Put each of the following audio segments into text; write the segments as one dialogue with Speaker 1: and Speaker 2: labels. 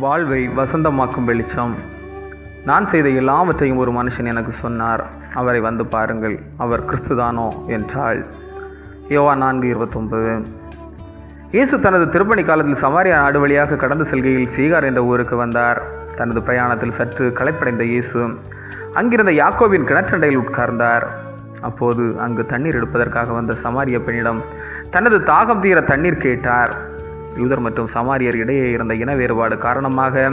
Speaker 1: வாழ்வை வசந்தமாக்கும் வெளிச்சம். நான் செய்த எல்லாவற்றையும் ஒரு மனுஷன் எனக்கு சொன்னார். அவரை வந்து பாருங்கள் அவர் கிறிஸ்துதானோ என்றாள். யோவா நான்கு இருபத்தொன்பது. இயேசு தனது திருப்பணி காலத்தில் சமாரியா நாடு வழியாக கடந்து செல்கையில் சீகார் என்ற ஊருக்கு வந்தார். தனது பிரயாணத்தில் சற்று களைப்படைந்த இயேசு அங்கிருந்த யாக்கோவின் கிணற்றண்டையில் உட்கார்ந்தார். அப்போது அங்கு தண்ணீர் எடுப்பதற்காக வந்த சமாரிய பெண்ணிடம் தனது தாகம் தீர தண்ணீர் கேட்டார். யூதர் மற்றும் சமாரியர் இடையே இருந்த இன வேறுபாடு காரணமாக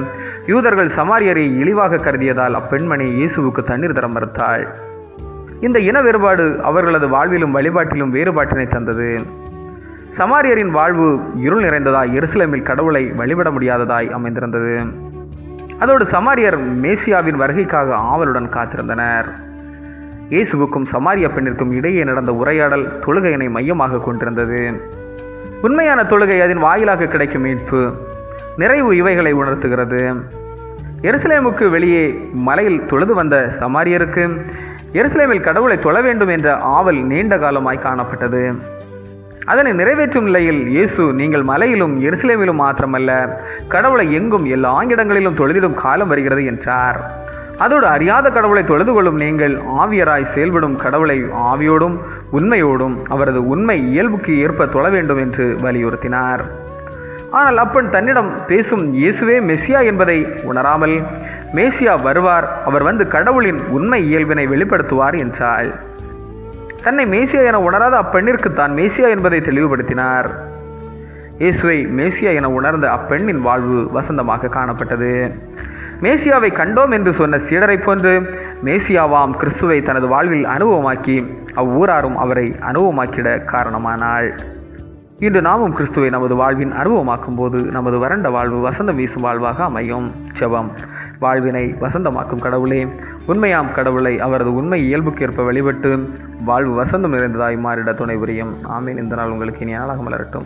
Speaker 1: யூதர்கள் சமாரியரை இழிவாக கருதியதால் அப்பெண்மணி இயேசுவுக்கு தண்ணீர் தர மறுத்தாள். இந்த இன வேறுபாடு அவர்களது வாழ்விலும் வழிபாட்டிலும் வேறுபாட்டினை தந்தது. சமாரியரின் வாழ்வு இருள் நிறைந்ததாய் எருசலேமில் கடவுளை வழிபட முடியாததாய் அமைந்திருந்தது. அதோடு சமாரியர் மேசியாவின் வருகைக்காக ஆவலுடன் காத்திருந்தனர். இயேசுவுக்கும் சமாரிய பெண்ணிற்கும் இடையே நடந்த உரையாடல் தொழுகையினை மையமாக கொண்டிருந்தது. உண்மையான தொழுகை அதன் வாயிலாக கிடைக்கும் மீட்பு. நிறைவு இவைகளை உணர்த்துகிறது. எருசலேமுக்கு வெளியே மலையில் தொழுது வந்த சமாரியருக்கு எருசலேமில் கடவுளை தொழ வேண்டும் என்ற ஆவல் நீண்ட காலமாய் காணப்பட்டது. அதனை நிறைவேற்றும் நிலையில் இயேசு நீங்கள் மலையிலும் எருசலேமிலும் மாத்திரமல்ல கடவுளை எங்கும் எல்லா இடங்களிலும் தொழுதிடும் காலம் வருகிறது என்றார். அதோடு அறியாத கடவுளை தொழுது கொள்ளும் நீங்கள் ஆவியராய் செயல்படும் கடவுளை ஆவியோடும் உண்மையோடும் அவரது உண்மை இயல்புக்கு ஏற்ப தொழ வேண்டும் என்று வலியுறுத்தினார். ஆனால் அப்பன் தன்னிடம் பேசும் இயேசுவே மெஸ்ஸியா என்பதை உணராமல் மேசியா வருவார் அவர் வந்து கடவுளின் உண்மை இயல்பினை வெளிப்படுத்துவார் என்றாள். தன்னை மேசியா என உணராத அப்பெண்ணிற்கு தான் மேசியா என்பதை தெளிவுபடுத்தினார். இயேசுவை மேசியா என உணர்ந்த அப்பெண்ணின் வாழ்வு வசந்தமாக காணப்பட்டது. மேசியாவை கண்டோம் என்று சொன்ன சீடரைப் போன்று மேசியாவாம் கிறிஸ்துவை தனது வாழ்வில் அனுபவமாக்கி அவ்வூராரும் அவரை அனுபவமாக்கிட காரணமானாள். இன்று நாமும் கிறிஸ்துவை நமது வாழ்வின் அனுபவமாக்கும் போது நமது வறண்ட வாழ்வு வசந்தம் வீசும் வாழ்வாக அமையும். செவம் வாழ்வினை வசந்தமாக்கும் கடவுளே உண்மையாம் கடவுளை அவரது உண்மை இயல்புக்கேற்ப வழிபட்டு வாழ்வு வசந்தம் நிறைந்ததாய் மாறிட துணை புரியும். ஆமீன். இந்த நாள் உங்களுக்கு இனி நாளாக மலரட்டும்.